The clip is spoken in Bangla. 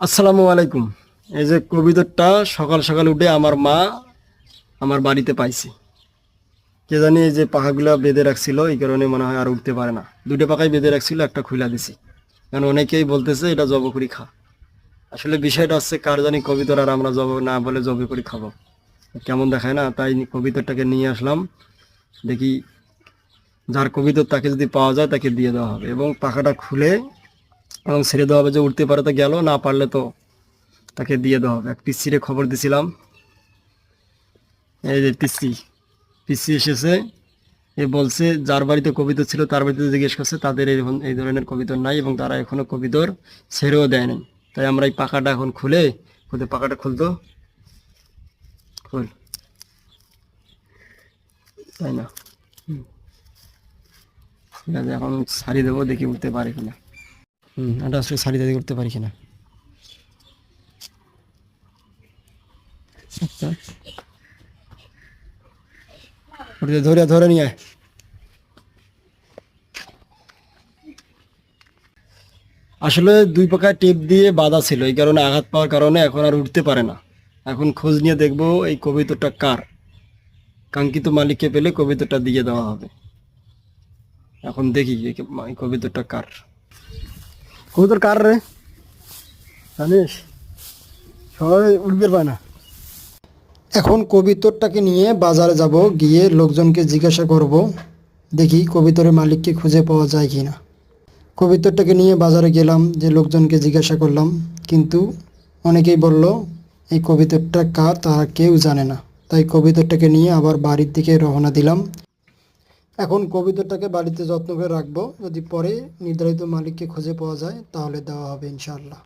আসসালামু আলাইকুম। এই যে কবিতরটা সকাল সকাল উঠে আমার মা আমার বাড়িতে পাইছে। কে জানি এই যে পাখাগুলো বেঁধে রাখছিল, এই কারণে মনে হয় আর উঠতে পারে না। দুটো পাখাই বেঁধে রাখছিল, একটা খুলা দিছি। কারণ অনেকেই বলতেছে এটা জব করি খা। আসলে বিষয়টা হচ্ছে কার জানি কবিতর আর আমরা জব না বলে জবে করে খাব। কেমন দেখায় না, তাই কবিতরটাকে নিয়ে আসলাম। দেখি যার কবিতর তাকে যদি পাওয়া যায় তাকে দিয়ে দেওয়া হবে। এবং পাখাটা খুলে এবং ছেড়ে দেওয়া হবে যে উঠতে পারে তো গেল, না পারলে তো তাকে দিয়ে দেওয়া হবে। এক পিসিরে খবর দিছিলাম। এই যে পিসি পিসি এসেছে, এ বলছে, যার বাড়িতে কবিতর ছিল, তার বাড়িতে জিজ্ঞেস করছে, তাদের এই এই ধরনের কবিতর নাই এবং তারা এখনও কবিতর ছেড়েও দেয় নাই। তাই আমরা এই পাখাটা এখন খুলে খুলে পাখাটা খুলতো। খুল। তাই না। ঠিক আছে, এখন সারি দেবো, দেখি উঠতে পারে কিনা। হুম এটা আসলে সারি দাদি করতে পারি কিনা। আচ্ছা। ধরে ধরে নিয়ে আসলে দুই পাকায় টেপ দিয়ে বাঁধা ছিল, এই কারণে আঘাত পাওয়ার কারণে এখন আর উঠতে পারে না। এখন খোঁজ নিয়ে দেখব এই কবিতরটা কার। কাঙ্ক্ষিত মালিককে পেলে কবিতাটা দিয়ে দেওয়া হবে। এখন দেখি এই কার। কবিতর কার রে? জানিস? সবাই উঠবে পায় না। এখন কবিতরটাকে নিয়ে বাজারে যাব, গিয়ে লোকজনকে জিজ্ঞাসা করব, দেখি কবিতরের মালিককে খুঁজে পাওয়া যায় কি না কবিতরটাকে নিয়ে বাজারে গেলাম, যে লোকজনকে জিজ্ঞাসা করলাম, কিন্তু অনেকেই বলল, এই কবিতরটা কার, তারা কেউ জানে না। তাই কবিতরটাকে নিয়ে আবার বাড়ির দিকে রওনা দিলাম। এখন কবিতাটাকে বাড়িতে যত্ন করে রাখব। যদি পরে নির্ধারিত মালিককে খুঁজে পাওয়া যায়, তাহলে দেওয়া হবে ইনশাআল্লাহ।